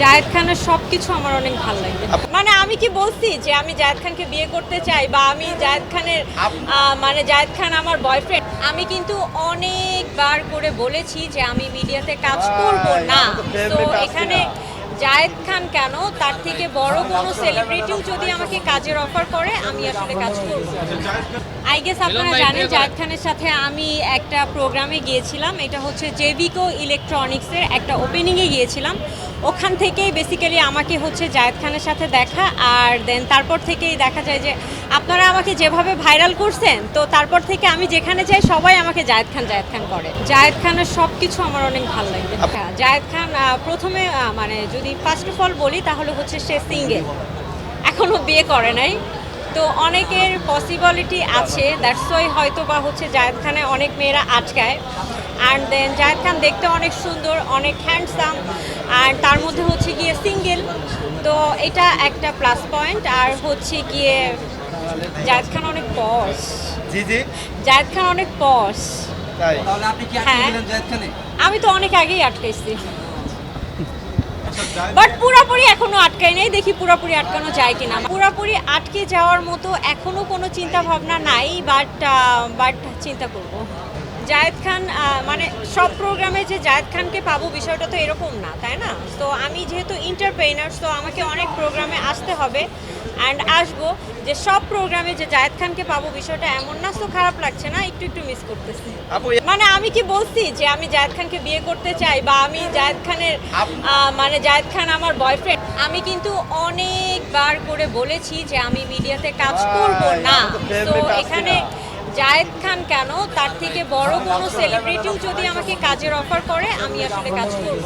জায়েদ খানের সব কিছু আমার অনেক ভালো লাগে। মানে আমি কি বলছি যে আমি জায়েদ খানকে বিয়ে করতে চাই বা আমি জায়েদ খানের মানে জায়েদ খান আমার বয়ফ্রেন্ড আমি কিন্তু অনেকবার করে বলেছি যে আমি মিডিয়াতে কাজ করব না। তো এখানে জায়েদ খান কেন? তার থেকে বড় কোনো সেলিব্রিটিও যদি আমাকে কাজের অফার করে আমি আসলে কাজ করব আই গেস আপনারা জানেন জায়েদ খানের সাথে আমি একটা প্রোগ্রামে গিয়েছিলাম। এটা হচ্ছে জেভিকো ইলেকট্রনিক্সের একটা ওপেনিংয়ে গিয়েছিলাম। ওখান থেকেই বেসিক্যালি আমাকে হচ্ছে জায়েদ খানের সাথে দেখা আর দেন তারপর থেকেই দেখা যায় যে আপনারা আমাকে যেভাবে ভাইরাল করছেন তো তারপর থেকে আমি যেখানে যাই সবাই আমাকে জায়েদ খান জায়েদ খান করে। জায়েদ খানের সব কিছু আমার অনেক ভালো লাগে। হ্যাঁ, জায়েদ খান প্রথমে মানে যদি ফার্স্ট অফ অল বলি তাহলে হচ্ছে সে সিঙ্গেল এখনও বিয়ে করে নাই। তো অনেকের পসিবিলিটি আছে দ্যাটস ওয়াই হয়তো বা হচ্ছে জায়েদ খানে অনেক মেয়েরা আটকায়। অ্যান্ড দেন জায়েদ খান দেখতে অনেক সুন্দর অনেক হ্যান্ডসাম আর তার মধ্যে হচ্ছে গিয়ে সিঙ্গেল তো এটা একটা প্লাস পয়েন্ট আর হচ্ছে গিয়ে জায়েদ খান অনেক পস জি জি। জায়েদ খান অনেক পস হ্যাঁ। আমি তো অনেক আগেই আটকাইছি বাট পুরোপুরি এখনও আটকাই নাই দেখি পুরোপুরি আটকানো যায় কিনা। পুরোপুরি আটকে যাওয়ার মতো এখনও কোনো চিন্তা ভাবনা নাই বাট বাট চিন্তা করব। জায়েদ খান মানে সব প্রোগ্রামে যে জায়েদ খানকে পাবো বিষয়টা তো এরকম না তাই না? তো আমি যেহেতু ইন্টারপ্রেনার তো আমাকে অনেক প্রোগ্রামে আসতে হবে অ্যান্ড আসব যে সব প্রোগ্রামে যে জায়েদ খানকে পাবো বিষয়টা এমন না তো খারাপ লাগছে না একটু একটু মিস করতেছি। মানে আমি কি বলছি যে আমি জায়েদ খানকে বিয়ে করতে চাই বা আমি জায়েদ খানের মানে জায়েদ খান আমার বয়ফ্রেন্ড আমি কিন্তু অনেকবার করে বলেছি যে আমি মিডিয়াতে কাজ করব না। তো এখানে জায়েদ খান কেন? তার থেকে বড় কোনো সেলিব্রিটিও যদি আমাকে কাজের অফার করে, আমি আসলে কাজ করব।